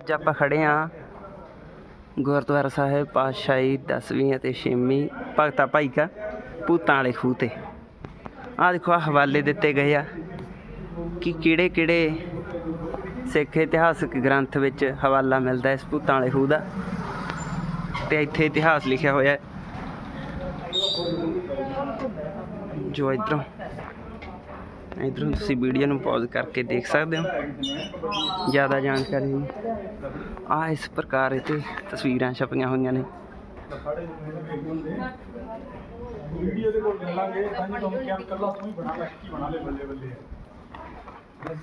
ਅੱਜ ਆਪਾਂ ਖੜੇ ਆ ਗੁਰਦੁਆਰਾ ਸਾਹਿਬ ਪਾਤਸ਼ਾਹੀ 10ਵੀਂ ਅਤੇ 6ਵੀਂ ਭਗਤਾ ਭਾਈ ਕਾ ਭੂਤਾਂ ਵਾਲੇ ਖੂਹ ਤੇ। ਆ ਦੇਖੋ ਆ ਹਵਾਲੇ ਦਿੱਤੇ ਗਏ ਆ ਕਿ ਕਿਹੜੇ ਕਿਹੜੇ ਸਿੱਖ ਇਤਿਹਾਸਕ ਗ੍ਰੰਥ ਵਿੱਚ ਹਵਾਲਾ ਮਿਲਦਾ ਇਸ ਭੂਤਾਂ ਵਾਲੇ ਖੂਹ ਦਾ। ਤੇ ਇੱਥੇ ਇਤਿਹਾਸ ਲਿਖਿਆ ਹੋਇਆ ਹੈ। ਜੋ ਇਧਰੋਂ ਇਧਰੋਂ ਤੁਸੀਂ ਵੀਡੀਓ ਨੂੰ ਪੌਜ਼ ਕਰਕੇ ਦੇਖ ਸਕਦੇ ਹੋ। ਜ਼ਿਆਦਾ ਜਾਣਕਾਰੀ ਆ ਇਸ ਪ੍ਰਕਾਰ ਇਤੇ ਤਸਵੀਰਾਂ ਛਪੀਆਂ ਹੋਈਆਂ ਨੇ। ਵੀਡੀਓ ਦੇ ਕੋਲ ਮਿਲਾਂਗੇ ਤਾਂ ਜੀ ਤੁਹਾਨੂੰ ਕਿਆ ਕੱਲਾ ਤੂੰ ਹੀ ਬਣਾ ਲੈ ਕੀ ਬਣਾ ਲੈ ਬੱਲੇ ਬੱਲੇ।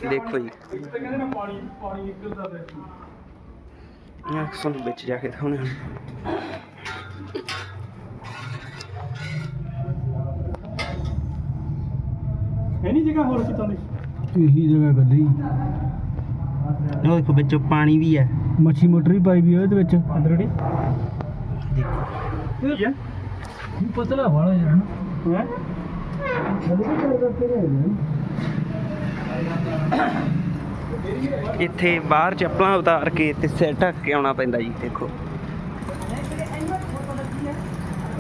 ਦੇਖੋ ਜੀ। ਇੱਕ ਤਾਂ ਕਹਿੰਦੇ ਨਾ ਪਾਣੀ ਪਾਣੀ ਨਿਕਲਦਾ ਤੇ ਇਹ ਤੁਹਾਨੂੰ ਵਿੱਚ ਜਾ ਕੇ ਦਿਖਾਉਣੇ ਹੈ ਨਹੀਂ ਜਗ੍ਹਾ ਹੋਰ ਕਿਤੋਂ ਦੀ? ਇਹੀ ਜਗ੍ਹਾ ਗੱਲੀ ਉਹ ਦੇਖੋ ਵਿੱਚੋਂ ਪਾਣੀ ਵੀ ਹੈ। ਮੱਛੀ ਮੋਟਰ ਵੀ ਪਾਈ ਵੀ ਆ ਇਹਦੇ ਵਿੱਚ। ਅੰਦਰੜੀ ਕੀ ਹੈ। ਪਤਲਾ ਵਾਲਾ ਯਾਰ ਹੈ? ਇੱਥੇ ਬਾਹਰ ਚੱਪਲਾਂ ਉਤਾਰ ਕੇ ਤੇ ਸਿਰ ਢੱਕ ਕੇ ਆਉਣਾ ਪੈਂਦਾ ਜੀ ਦੇਖੋ।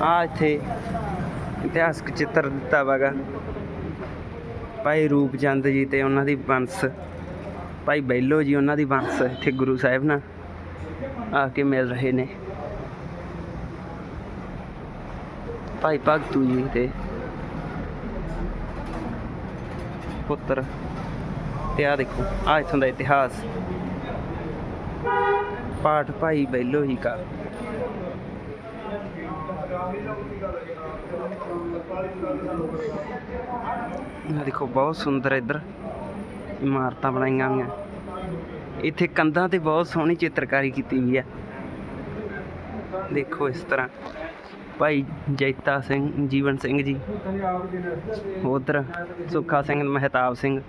ਆ ਇੱਥੇ ਇਤਿਹਾਸਕ ਚਿੱਤਰ ਦਿੱਤਾ ਵਾਗਾ ਭਾਈ ਰੂਪ ਚੰਦ ਜੀ ਤੇ ਉਹਨਾਂ ਦੀ ਬੰਸ, ਭਾਈ ਬੈਲੋ ਜੀ ਉਹਨਾਂ ਦੀ ਬੰਸ ਇੱਥੇ ਗੁਰੂ ਸਾਹਿਬ ਨਾਲ ਆ ਕੇ ਮਿਲ ਰਹੇ ਨੇ। ਭਾਈ ਭਗਤੂ ਜੀ ਤੇ ਪੁੱਤਰ ਤੇ ਆ ਦੇਖੋ ਆ ਇਥੋਂ ਦਾ ਇਤਿਹਾਸ। ਪਾਠ ਭਾਈ ਬੈਲੋ ਹੀ ਕਾ ਆ ਦੇਖੋ, ਬਹੁਤ ਸੁੰਦਰ ਇੱਧਰ ਇਮਾਰਤਾਂ ਬਣਾਈਆਂ ਹੋਈਆਂ। ਇੱਥੇ ਕੰਧਾਂ ਤੇ ਬਹੁਤ ਸੋਹਣੀ ਚਿੱਤਰਕਾਰੀ ਕੀਤੀ ਹੋਈ ਹੈ। ਦੇਖੋ ਇਸ ਤਰ੍ਹਾਂ। ਭਾਈ ਜੈਤਾ ਸਿੰਘ, ਜੀਵਨ ਸਿੰਘ ਜੀ, ਉਧਰ ਸੁੱਖਾ ਸਿੰਘ, ਮਹਿਤਾਬ ਸਿੰਘ,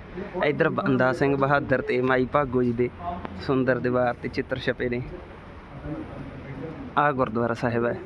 ਇਧਰ ਬੰਦਾ ਸਿੰਘ ਬਹਾਦਰ ਤੇ ਮਾਈ ਭਾਗੋ ਜੀ ਦੇ ਸੁੰਦਰ ਦੀਵਾਰ ਤੇ ਚਿੱਤਰ ਛਪੇ ਨੇ। ਆ ਗੁਰਦੁਆਰਾ ਸਾਹਿਬ ਹੈ।